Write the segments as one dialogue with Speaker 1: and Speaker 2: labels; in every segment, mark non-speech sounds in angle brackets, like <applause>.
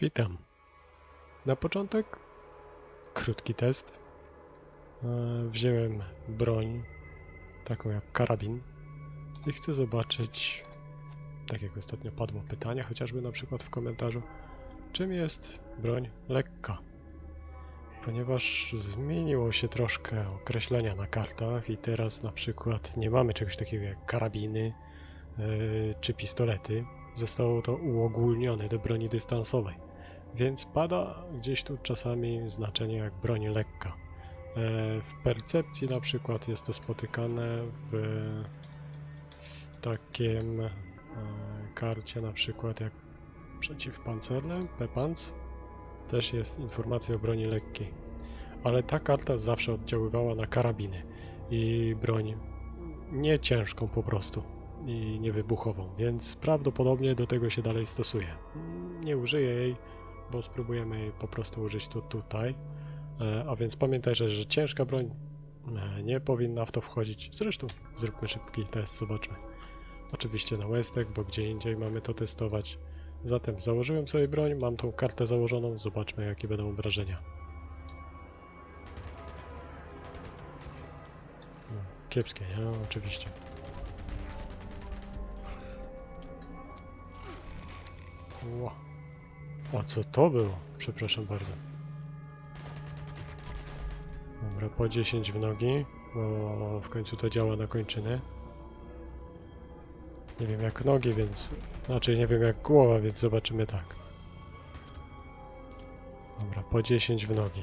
Speaker 1: Witam. Na początek krótki test. E, Wziąłem broń, taką jak karabin i chcę zobaczyć, tak jak ostatnio padło pytanie, chociażby na przykład w komentarzu, czym jest broń lekka. Ponieważ zmieniło się troszkę określenia na kartach i teraz na przykład nie mamy czegoś takiego jak karabiny e, czy pistolety. Zostało to uogólnione do broni dystansowej. Więc pada gdzieś tu czasami znaczenie jak broń lekka. E, W percepcji na przykład jest to spotykane w takim e, karcie na przykład jak przeciwpancerne, Pepans. Też jest informacja o broni lekkiej. Ale ta karta zawsze oddziaływała na karabiny i broń nie ciężką po prostu i niewybuchową, więc prawdopodobnie do tego się dalej stosuje. Nie użyję jej, bo spróbujemy jej po prostu użyć tu tutaj. E, A więc pamiętaj, że, że ciężka broń e, nie powinna w to wchodzić. Zresztą zróbmy szybki test, zobaczmy. Oczywiście na Westek, bo gdzie indziej mamy to testować. Zatem założyłem sobie broń, mam tą kartę założoną, zobaczmy jakie będą wrażenia. No, Kiepskie, nie? No, oczywiście. Ło. O, co to było? Przepraszam bardzo. Dobra, po 10 w nogi, bo w końcu to działa na kończyny. Nie wiem jak nogi, więc... Znaczy nie wiem jak głowa, więc zobaczymy tak. Dobra, po 10 w nogi.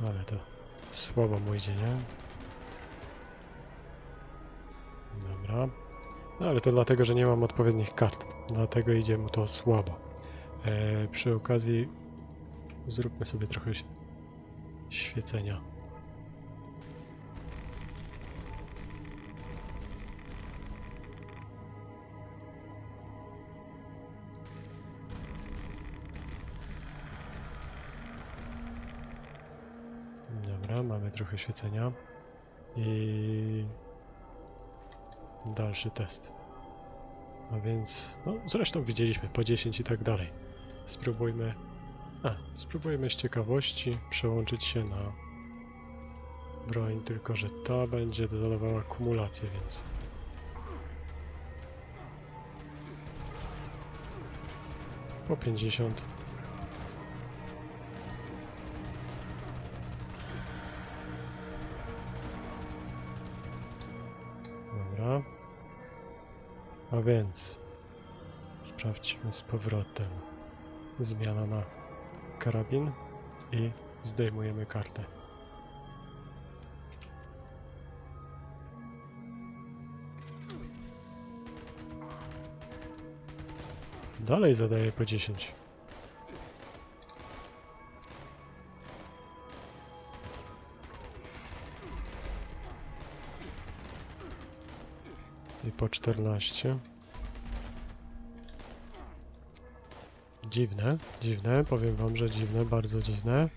Speaker 1: Ale to słabo mu idzie, nie? Dobra. No ale to dlatego, że nie mam odpowiednich kart. Dlatego idzie mu to słabo. E, przy okazji zróbmy sobie trochę świecenia. Trochę świecenia. I dalszy test. A więc, no zresztą widzieliśmy po 10 i tak dalej. Spróbujmy, a, spróbujmy z ciekawości przełączyć się na broń, tylko że ta będzie dodawała kumulację, więc... Po 50. Dobra. A więc sprawdźmy z powrotem. Zmiana na karabin i zdejmujemy kartę. Dalej zadaję po 10. po 14. Dziwne, dziwne, powiem wam, że dziwne, bardzo dziwne.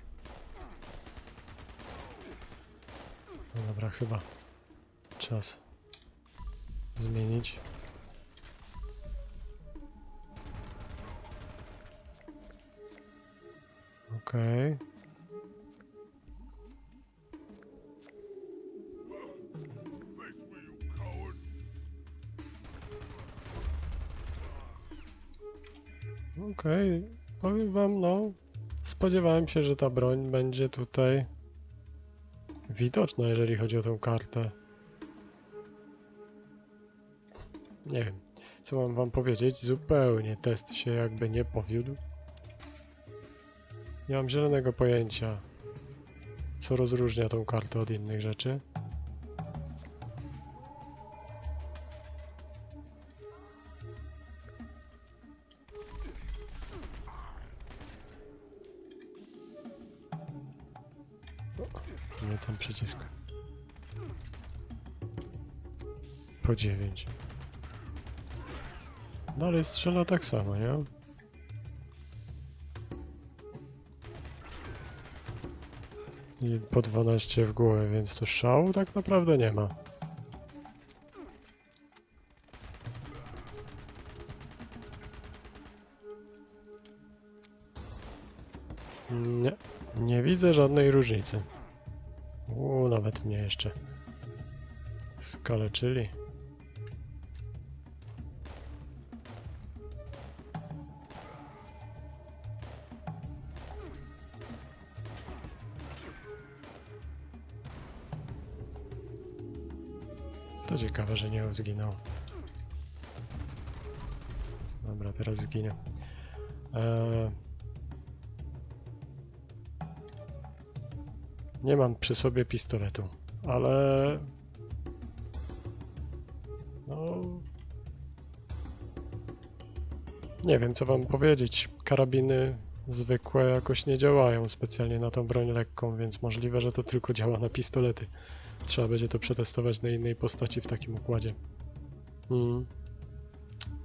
Speaker 1: No dobra, chyba czas zmienić. Okej. Okej, powiem wam, no, spodziewałem się, że ta broń będzie tutaj widoczna, jeżeli chodzi o tą kartę. Nie wiem, co mam wam powiedzieć, zupełnie test się jakby nie powiódł. Nie mam zielonego pojęcia, co rozróżnia tą kartę od innych rzeczy. Nie ten przycisk. Po 9. Dalej strzela tak samo, nie? I po 12 w głowę, więc to szału tak naprawdę nie ma. Nie, nie widzę żadnej różnicy. Mnie jeszcze skaleczyli. To ciekawe, że nie zginął. Dobra, teraz zginie. Eee... Nie mam przy sobie pistoletu, ale... No... Nie wiem, co wam powiedzieć. Karabiny zwykłe jakoś nie działają specjalnie na tą broń lekką, więc możliwe, że to tylko działa na pistolety. Trzeba będzie to przetestować na innej postaci w takim układzie. Mm.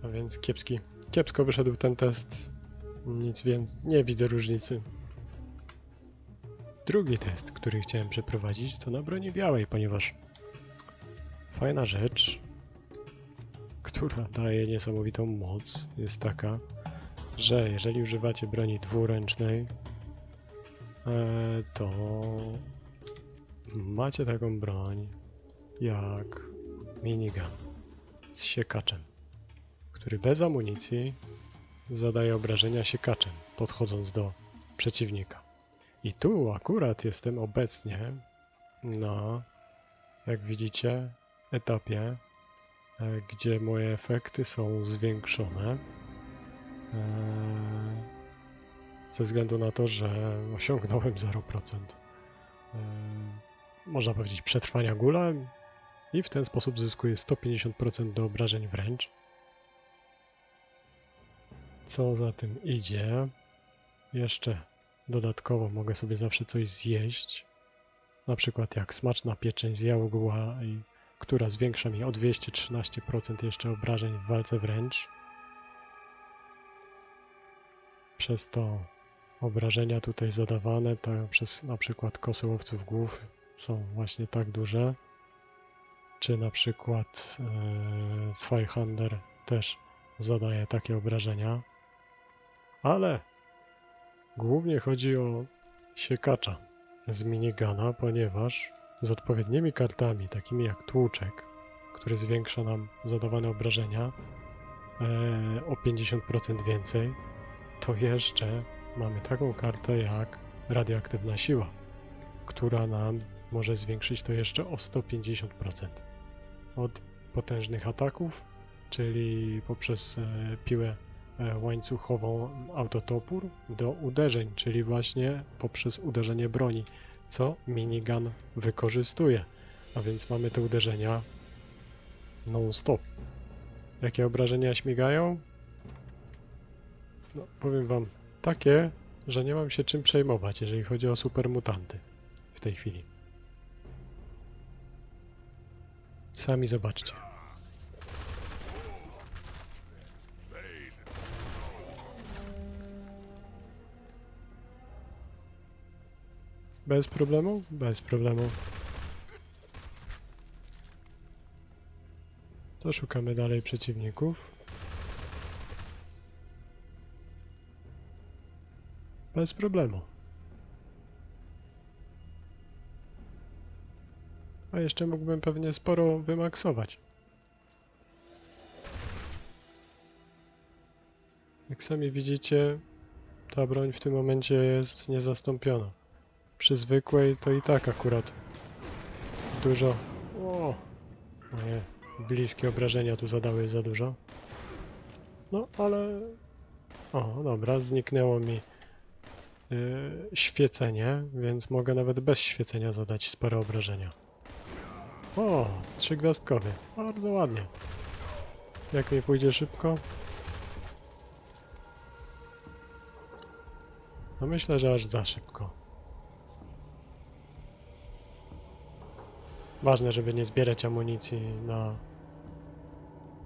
Speaker 1: A więc kiepski. Kiepsko wyszedł ten test. Nic wiem, nie widzę różnicy. Drugi test, który chciałem przeprowadzić, to na broni białej, ponieważ fajna rzecz, która daje niesamowitą moc, jest taka, że jeżeli używacie broni dwuręcznej, e, to macie taką broń jak minigun z siekaczem, który bez amunicji zadaje obrażenia siekaczem, podchodząc do przeciwnika. I tu akurat jestem obecnie na, jak widzicie, etapie, e, gdzie moje efekty są zwiększone. e, Ze względu na to, że osiągnąłem 0%. e, Można powiedzieć przetrwania gula i w ten sposób zyskuję 150% do obrażeń wręcz. Co za tym idzie? Jeszcze Dodatkowo mogę sobie zawsze coś zjeść. Na przykład jak smaczna pieczeń z jałogła, która zwiększa mi o 213% jeszcze obrażeń w walce wręcz. Przez to obrażenia tutaj zadawane przez na przykład kosy łowców głów są właśnie tak duże. Czy na przykład e, też zadaje takie obrażenia. Ale Głównie chodzi o siekacza z minigana, ponieważ z odpowiednimi kartami, takimi jak tłuczek, który zwiększa nam zadawane obrażenia e, o 50% więcej, to jeszcze mamy taką kartę jak radioaktywna siła, która nam może zwiększyć to jeszcze o 150%. Od potężnych ataków, czyli poprzez e, piłę łańcuchową autotopór do uderzeń, czyli właśnie poprzez uderzenie broni, co minigun wykorzystuje. A więc mamy te uderzenia non-stop. Jakie obrażenia śmigają? No, powiem wam, takie, że nie mam się czym przejmować, jeżeli chodzi o supermutanty w tej chwili. Sami zobaczcie. Bez problemu? Bez problemu. To szukamy dalej przeciwników. Bez problemu. A jeszcze mógłbym pewnie sporo wymaksować. Jak sami widzicie, ta broń w tym momencie jest niezastąpiona. Przy zwykłej to i tak akurat dużo... O, nie, bliskie obrażenia tu zadały za dużo. No, ale... O, dobra, zniknęło mi yy, świecenie, więc mogę nawet bez świecenia zadać spore obrażenia. O, trzygwiazdkowy. Bardzo ładnie. Jak mi pójdzie szybko? No myślę, że aż za szybko. Ważne, żeby nie zbierać amunicji na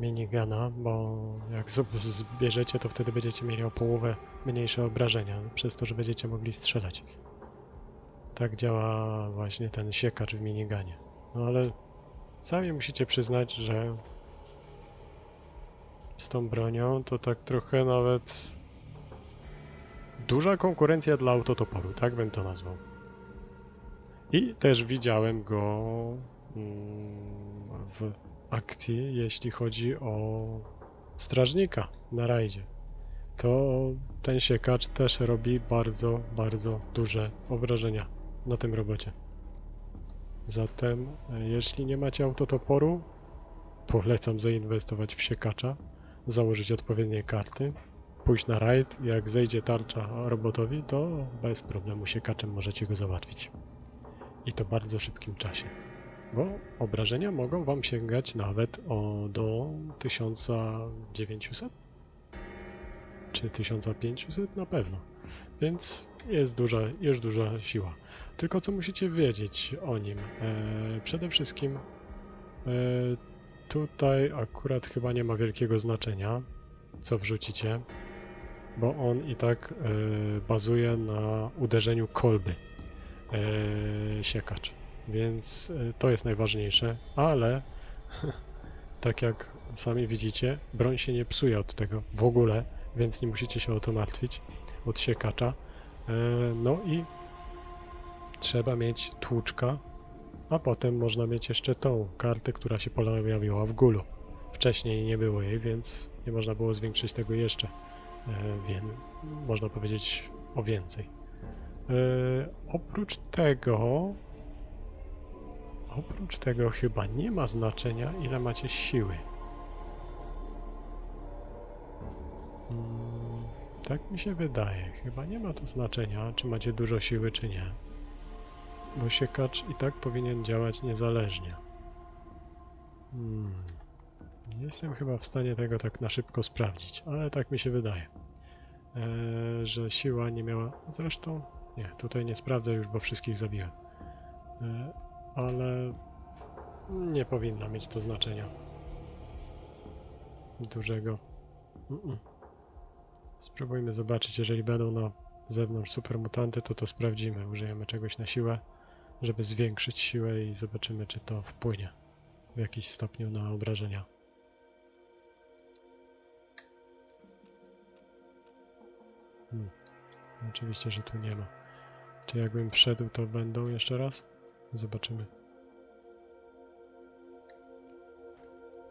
Speaker 1: minigana, bo jak zbierzecie, to wtedy będziecie mieli o połowę mniejsze obrażenia, przez to, że będziecie mogli strzelać. tak działa właśnie ten siekacz w miniganie. No ale sami musicie przyznać, że z tą bronią to tak trochę nawet duża konkurencja dla autotoporu, tak bym to nazwał. I też widziałem go mm, w akcji, jeśli chodzi o strażnika na rajdzie. To ten siekacz też robi bardzo, bardzo duże obrażenia na tym robocie. Zatem, e, jeśli nie macie autotoporu, polecam zainwestować w siekacza, założyć odpowiednie karty, pójść na rajd, jak zejdzie tarcza robotowi, to bez problemu siekaczem możecie go załatwić. I to bardzo szybkim czasie. Bo obrażenia mogą wam sięgać nawet o, do 1900 czy 1500 na pewno. Więc jest duża, jest duża siła. Tylko co musicie wiedzieć o nim? E, przede wszystkim e, tutaj akurat chyba nie ma wielkiego znaczenia, co wrzucicie, bo on i tak e, bazuje na uderzeniu kolby e, siekacz. Więc e, to jest najważniejsze, ale <laughs> tak jak sami widzicie, broń się nie psuje od tego w ogóle, więc nie musicie się o to martwić od siekacza. E, no i trzeba mieć tłuczka, a potem można mieć jeszcze tą kartę, która się pojawiła w gulu. Wcześniej nie było jej, więc nie można było zwiększyć tego jeszcze, więc można powiedzieć o więcej. E, oprócz tego, oprócz tego chyba nie ma znaczenia, ile macie siły. Mm, tak mi się wydaje. Chyba nie ma to znaczenia, czy macie dużo siły, czy nie. Bo siekacz i tak powinien działać niezależnie. Hmm. Nie jestem chyba w stanie tego tak na szybko sprawdzić, ale tak mi się wydaje. Eee, że siła nie miała. Zresztą nie, tutaj nie sprawdzę już, bo wszystkich zabiłem. Eee, ale nie powinno mieć to znaczenia. Dużego. Spróbujmy zobaczyć, jeżeli będą na zewnątrz supermutanty, to to sprawdzimy. Użyjemy czegoś na siłę, żeby zwiększyć siłę i zobaczymy, czy to wpłynie w jakiś stopniu na obrażenia. Hmm. Oczywiście, że tu nie ma. Czy jakbym wszedł, to będą jeszcze raz? Zobaczymy.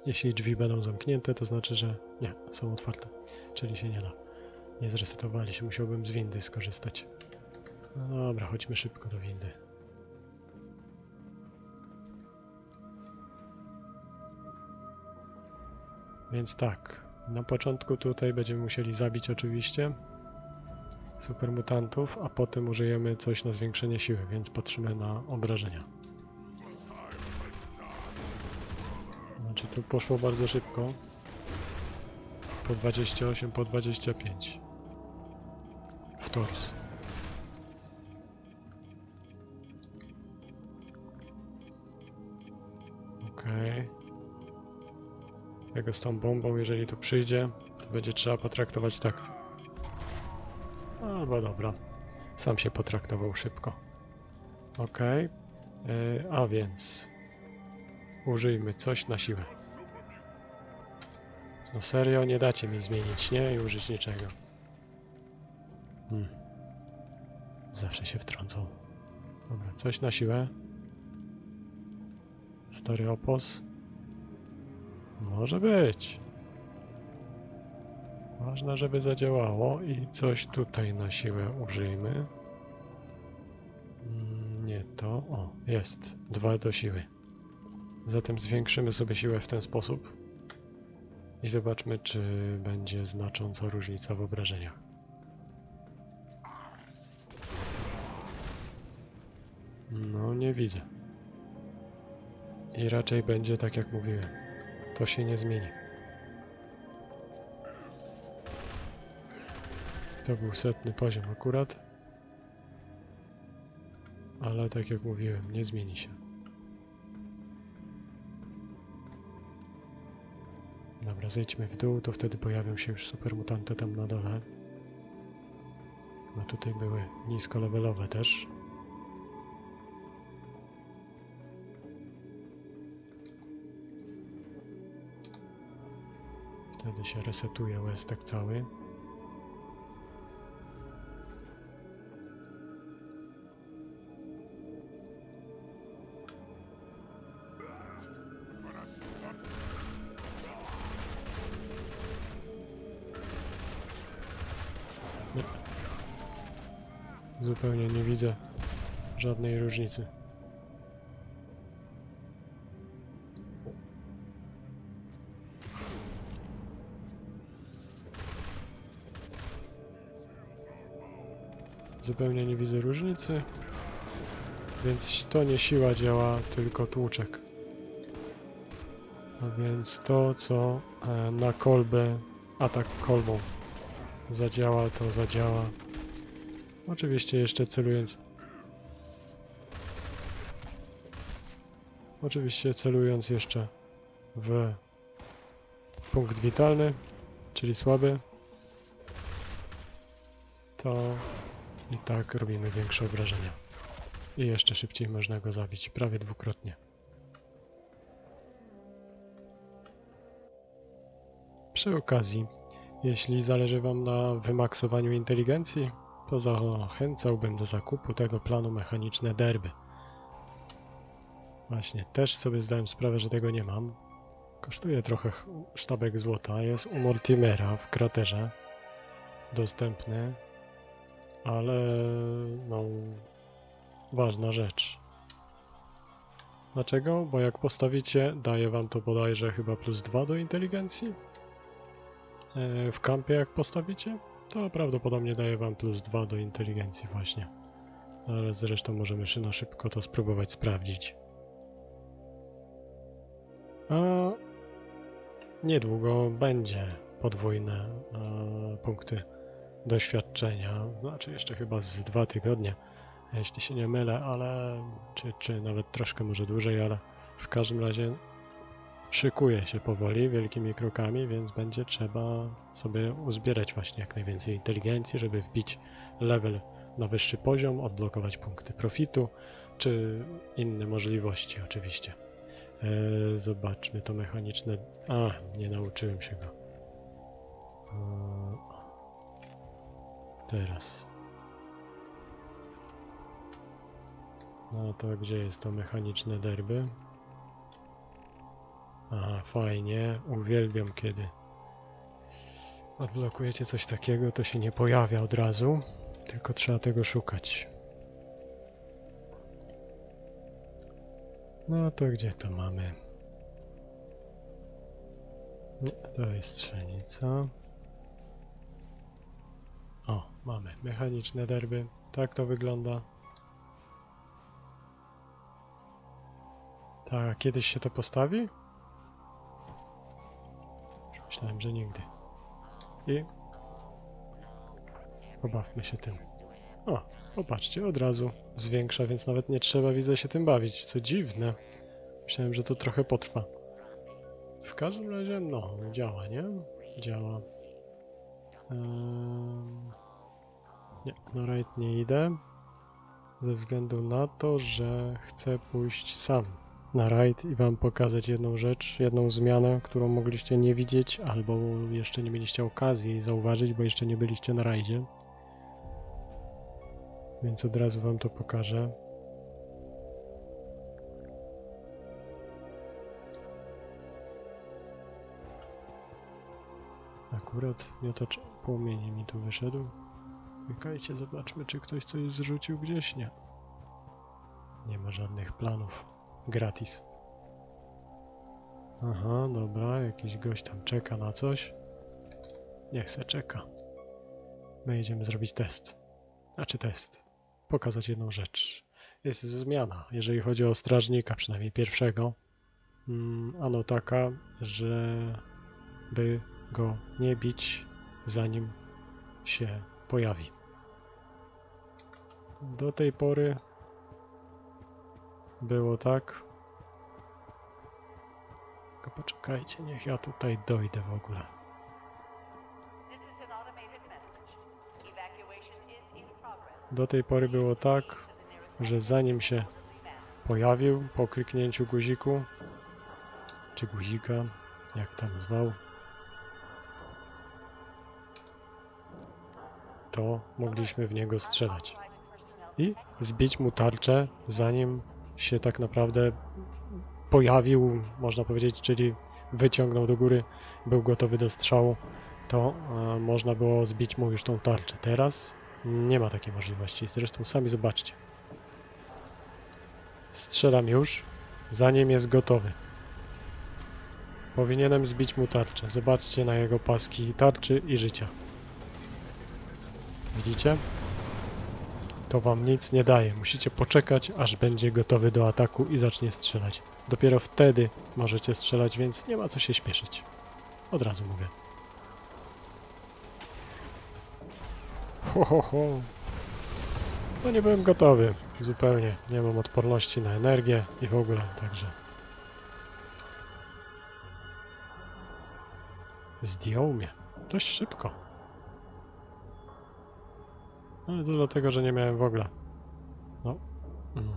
Speaker 1: Jeśli drzwi będą zamknięte, to znaczy, że nie, są otwarte, czyli się nie da. Nie zresetowali się, musiałbym z windy skorzystać. No dobra, chodźmy szybko do windy. Więc tak, na początku tutaj będziemy musieli zabić oczywiście supermutantów, a potem użyjemy coś na zwiększenie siły, więc patrzymy na obrażenia. Znaczy to poszło bardzo szybko. Po 28, po 25. W tors. Okej. Tego z tą bombą, jeżeli tu przyjdzie, to będzie trzeba potraktować tak. Albo dobra. Sam się potraktował szybko. Okej. Yy, a więc... Użyjmy coś na siłę. No serio, nie dacie mi zmienić, nie? I użyć niczego. Hmm. Zawsze się wtrącą. Dobra, coś na siłę. Stary opos. Może być. Ważne, żeby zadziałało i coś tutaj na siłę użyjmy. Mm, Nie to. O, jest. Dwa do siły. Zatem zwiększymy sobie siłę w ten sposób i zobaczmy, czy będzie znacząca różnica w obrażeniach. No, nie widzę. I raczej będzie tak, jak mówiłem. To się nie zmieni. To był setny poziom akurat. Ale tak jak mówiłem, nie zmieni się. Dobra, zejdźmy w dół, to wtedy pojawią się już supermutanty tam na dole. No tutaj były niskolevelowe też. Wtedy się resetuje łez tak cały. Widzę żadnej różnicy. Zupełnie nie widzę różnicy. Więc to nie siła działa, tylko tłuczek. A więc to, co e, na kolbę, atak kolbą zadziała, to zadziała. Oczywiście jeszcze celując. Oczywiście celując jeszcze w punkt witalny, czyli słaby, to i tak robimy większe obrażenia. I jeszcze szybciej można go zabić, prawie dwukrotnie. Przy okazji, jeśli zależy Wam na wymaksowaniu inteligencji, to zachęcałbym do zakupu tego planu mechaniczne derby. Właśnie, też sobie zdałem sprawę, że tego nie mam. Kosztuje trochę ch- sztabek złota, jest u Mortimera w kraterze dostępny, ale no ważna rzecz. Dlaczego? Bo jak postawicie, daje wam to bodajże chyba plus 2 do inteligencji. E, W kampie jak postawicie, to prawdopodobnie daje wam plus 2 do inteligencji właśnie. Ale zresztą możemy na szybko to spróbować sprawdzić. A niedługo będzie podwójne e, punkty doświadczenia, znaczy jeszcze chyba z dwa tygodnie, jeśli się nie mylę, ale czy, czy nawet troszkę może dłużej, ale w każdym razie szykuje się powoli, wielkimi krokami, więc będzie trzeba sobie uzbierać właśnie jak najwięcej inteligencji, żeby wbić level na wyższy poziom, odblokować punkty profitu, czy inne możliwości oczywiście. Eee, zobaczmy to mechaniczne... A, nie nauczyłem się go. Eee, Teraz. No to gdzie jest to mechaniczne derby? Aha, fajnie. Uwielbiam kiedy odblokujecie coś takiego, to się nie pojawia od razu, tylko trzeba tego szukać. No to gdzie to mamy? Nie, to jest strzelnica. O, mamy mechaniczne derby. Tak to wygląda. Tak, kiedyś się to postawi? Myślałem, że nigdy. I pobawmy się tym. O, popatrzcie, od razu zwiększa, więc nawet nie trzeba, widzę, się tym bawić. Co dziwne. Myślałem, że to trochę potrwa. W każdym razie, no, działa, nie? Działa. Ehm, Nie, na rajd nie idę. Ze względu na to, że chcę pójść sam na rajd i wam pokazać jedną rzecz, jedną zmianę, którą mogliście nie widzieć, albo jeszcze nie mieliście okazji zauważyć, bo jeszcze nie byliście na rajdzie. Więc od razu wam to pokażę. Akurat miotacz płomieni mi tu wyszedł. Czekajcie, zobaczmy, czy ktoś coś zrzucił gdzieś. Nie. Nie ma żadnych planów. Gratis. Aha, dobra, jakiś gość tam czeka na coś. Niech se czeka. My jedziemy zrobić test. Znaczy test. Pokazać jedną rzecz. Jest zmiana, jeżeli chodzi o strażnika, przynajmniej pierwszego. Mm, ano taka, że by go nie bić, zanim się pojawi. Do tej pory było, tak? Tylko poczekajcie, niech ja tutaj dojdę w ogóle. Do tej pory było tak, że zanim się pojawił po kliknięciu guziku, czy guzika, jak tam zwał, to mogliśmy w niego strzelać. I zbić mu tarczę, zanim się tak naprawdę pojawił, można powiedzieć, czyli wyciągnął do góry, był gotowy do strzału, to e, można było zbić mu już tą tarczę. Teraz nie ma takiej możliwości. Zresztą sami zobaczcie. Strzelam już, zanim jest gotowy. Powinienem zbić mu tarczę. Zobaczcie na jego paski tarczy i życia. Widzicie? To wam nic nie daje. Musicie poczekać, aż będzie gotowy do ataku i zacznie strzelać. Dopiero wtedy możecie strzelać, więc nie ma co się śpieszyć. Od razu mówię. Ho, ho, ho. No nie byłem gotowy. Zupełnie. Nie mam odporności na energię i w ogóle, także... Zdjął mnie. Dość szybko. Ale to dlatego, że nie miałem w ogóle. No. Mm.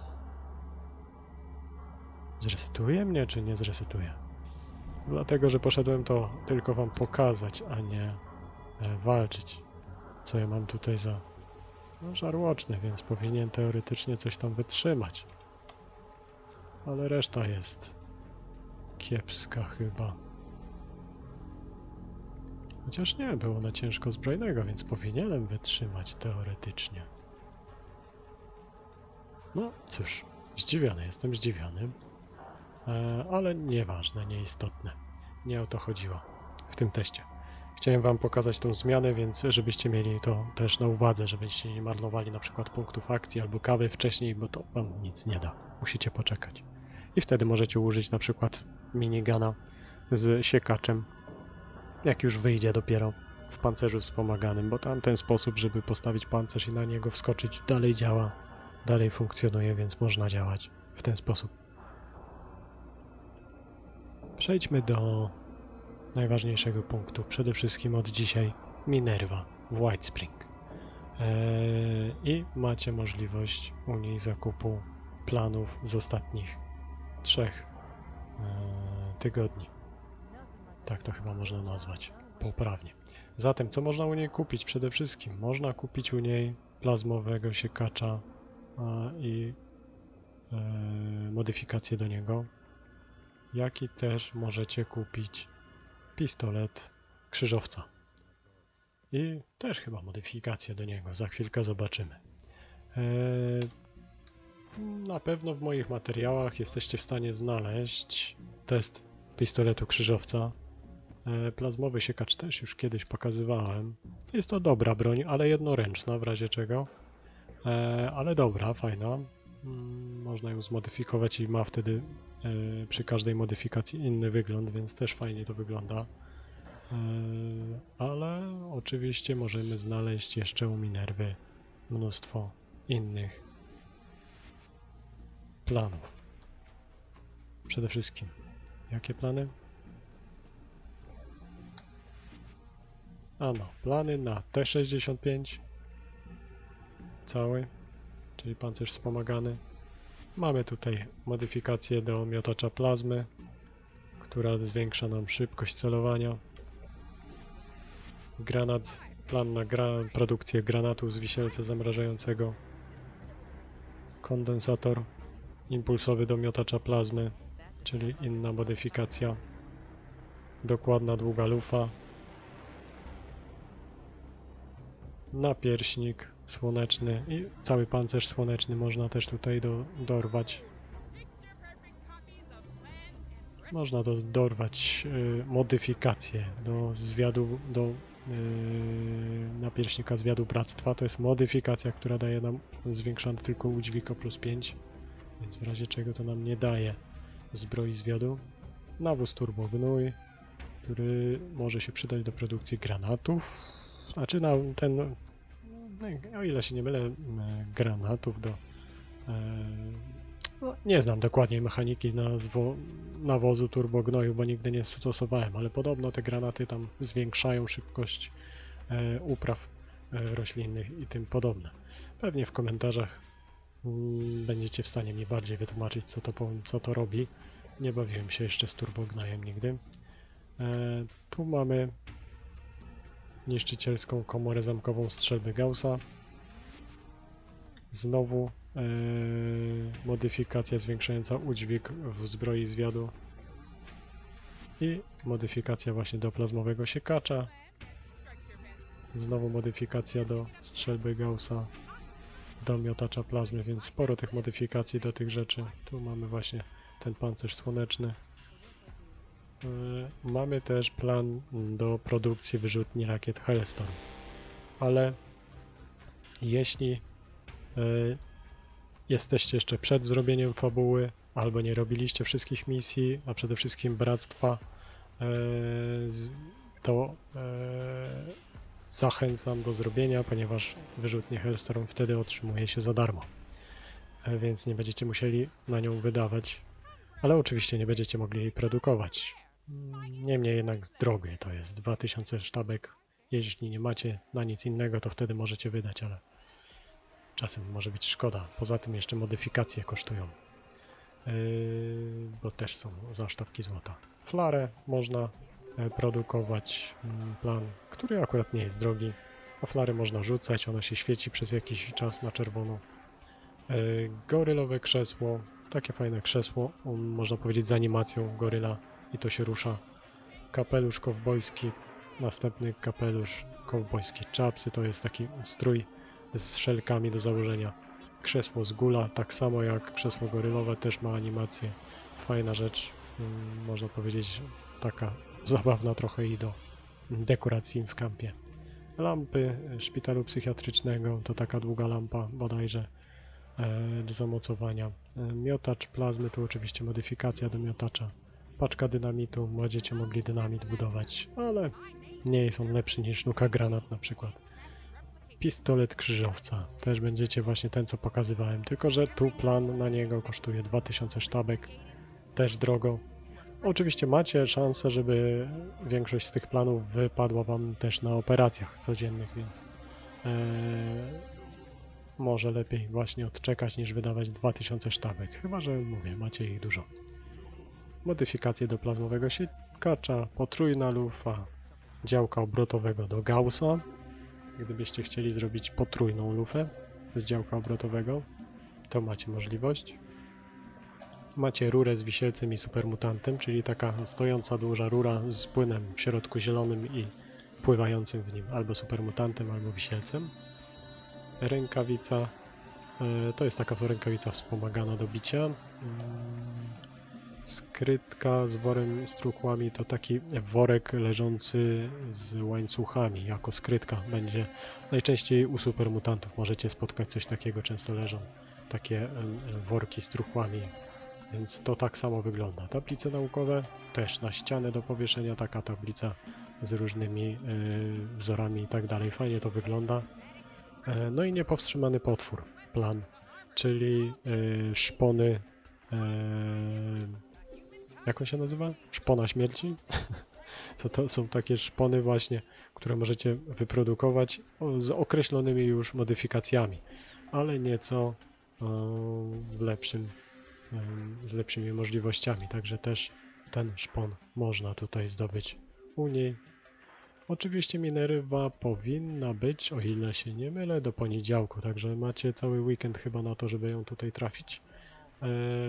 Speaker 1: Zresetuje mnie, czy nie zresetuje? Dlatego, że poszedłem to tylko wam pokazać, a nie e, walczyć. Co ja mam tutaj za no, żarłoczny, więc powinien teoretycznie coś tam wytrzymać. Ale reszta jest kiepska chyba. Chociaż nie, było na ciężko zbrojnego, więc powinienem wytrzymać teoretycznie. No cóż, zdziwiony jestem, zdziwiony. E, ale nieważne, nieistotne. Nie o to chodziło w tym teście. Chciałem wam pokazać tą zmianę, więc żebyście mieli to też na uwadze, żebyście nie marnowali na przykład punktów akcji albo kawy wcześniej, bo to wam nic nie da. Musicie poczekać. I wtedy możecie użyć na przykład minigana z siekaczem, jak już wyjdzie dopiero w pancerzu wspomaganym, bo tam ten sposób, żeby postawić pancerz i na niego wskoczyć, dalej działa, dalej funkcjonuje, więc można działać w ten sposób. Przejdźmy do najważniejszego punktu. Przede wszystkim od dzisiaj Minerva w White Spring. Eee, I macie możliwość u niej zakupu planów z ostatnich trzech eee, tygodni. Tak to chyba można nazwać poprawnie. Zatem, co można u niej kupić? Przede wszystkim można kupić u niej plazmowego siekacza a, i e, modyfikacje do niego, jak i też możecie kupić pistolet krzyżowca. I też chyba modyfikacje do niego, za chwilkę zobaczymy. E, na pewno w moich materiałach jesteście w stanie znaleźć test pistoletu krzyżowca. E, Plazmowy siekacz też już kiedyś pokazywałem. Jest to dobra broń, ale jednoręczna w razie czego. E, ale dobra, fajna. Mm, Można ją zmodyfikować i ma wtedy e, przy każdej modyfikacji inny wygląd, więc też fajnie to wygląda. Ale oczywiście możemy znaleźć jeszcze u Minerwy mnóstwo innych planów. Przede wszystkim, jakie plany? Ano, plany na T65 cały, czyli pancerz wspomagany. Mamy tutaj modyfikację do miotacza plazmy, która zwiększa nam szybkość celowania. Granat, plan na gra, produkcję granatu z wisielca zamrażającego. Kondensator impulsowy do miotacza plazmy, czyli inna modyfikacja. Dokładna długa lufa. Napierśnik słoneczny i cały pancerz słoneczny można też tutaj do, dorwać. Można do, dorwać y, modyfikacje do zwiadu, do y, napierśnika zwiadu bractwa. To jest modyfikacja, która daje nam zwiększony tylko udźwig o plus 5, więc w razie czego to nam nie daje zbroi zwiadu. Nawóz turbognój, który może się przydać do produkcji granatów. Znaczy na ten no, o ile się nie mylę, m, granatów do. E, no, nie znam dokładnie mechaniki nazwo, nawozu turbognoju, bo nigdy nie stosowałem, ale podobno te granaty tam zwiększają szybkość e, upraw e, roślinnych i tym podobne. Pewnie w komentarzach mm, będziecie w stanie mi bardziej wytłumaczyć, co to, co to robi. Nie bawiłem się jeszcze z turbognojem nigdy. Tu mamy niszczycielską komorę zamkową strzelby Gaussa. Znowu e, modyfikacja zwiększająca udźwig w zbroi zwiadu. I modyfikacja właśnie do plazmowego siekacza. Znowu modyfikacja do strzelby Gaussa, do miotacza plazmy, więc sporo tych modyfikacji do tych rzeczy. Tu mamy właśnie ten pancerz słoneczny. Yy, Mamy też plan do produkcji wyrzutni rakiet Hellstorm, ale jeśli yy, jesteście jeszcze przed zrobieniem fabuły, albo nie robiliście wszystkich misji, a przede wszystkim bractwa, z- to zachęcam do zrobienia, ponieważ wyrzutnie Hellstorm wtedy otrzymuje się za darmo. Więc nie będziecie musieli na nią wydawać, ale oczywiście nie będziecie mogli jej produkować. Mm, Niemniej jednak drogie to jest 2000 sztabek. Jeśli nie macie na nic innego, to wtedy możecie wydać, ale czasem może być szkoda. Poza tym jeszcze modyfikacje kosztują, Yy, bo też są za sztabki złota. Flarę można e, produkować mm, plan, który akurat nie jest drogi. A flary można rzucać, ono się świeci przez jakiś czas na czerwono. E, Gorylowe krzesło, takie fajne krzesło, um, można powiedzieć z animacją goryla i to się rusza. Kapelusz kowbojski, następny kapelusz kowbojski czapsy, to jest taki strój z szelkami do założenia. Krzesło z gula, tak samo jak krzesło gorylowe, też ma animację. Fajna rzecz, mm, można powiedzieć taka zabawna trochę i do dekoracji w kampie. Lampy szpitalu psychiatrycznego to taka długa lampa bodajże e, do zamocowania. E, miotacz plazmy to oczywiście modyfikacja do miotacza. Paczka dynamitu, będziecie mogli dynamit budować, ale nie jest on lepszy niż nuka granat na przykład. Pistolet krzyżowca, też będziecie właśnie ten co pokazywałem, tylko że tu plan na niego kosztuje 2000 sztabek, też drogo. Oczywiście macie szansę, żeby większość z tych planów wypadła wam też na operacjach codziennych, więc e, może lepiej właśnie odczekać niż wydawać 2000 sztabek, chyba że mówię, macie ich dużo. Modyfikacje do plazmowego siekacza, potrójna lufa, działka obrotowego do Gaussa, gdybyście chcieli zrobić potrójną lufę z działka obrotowego, to macie możliwość. Macie rurę z wisielcem i supermutantem, czyli taka stojąca duża rura z płynem w środku zielonym i pływającym w nim albo supermutantem, albo wisielcem. Rękawica e, to jest taka rękawica wspomagana do bicia. Skrytka z worem z trukłami to taki worek leżący z łańcuchami jako skrytka będzie. Najczęściej u supermutantów możecie spotkać coś takiego, często leżą takie worki z truchłami więc to tak samo wygląda. Tablice naukowe też na ścianę do powieszenia, taka tablica z różnymi e, wzorami i tak dalej. Fajnie to wygląda. E, no i niepowstrzymany potwór, plan, czyli e, szpony. Jak on się nazywa? Szpona śmierci? <laughs> to, to są takie szpony właśnie, które możecie wyprodukować z określonymi już modyfikacjami, ale nieco w lepszym z lepszymi możliwościami, także też ten szpon można tutaj zdobyć u niej. Oczywiście Minerva powinna być, o ile się nie mylę, do poniedziałku, także macie cały weekend chyba na to, żeby ją tutaj trafić,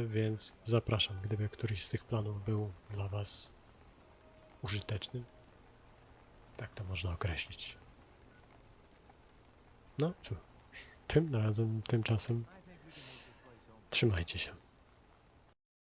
Speaker 1: więc zapraszam, gdyby któryś z tych planów był dla Was użyteczny. Tak to można określić. No cóż, tym razem, tymczasem trzymajcie się.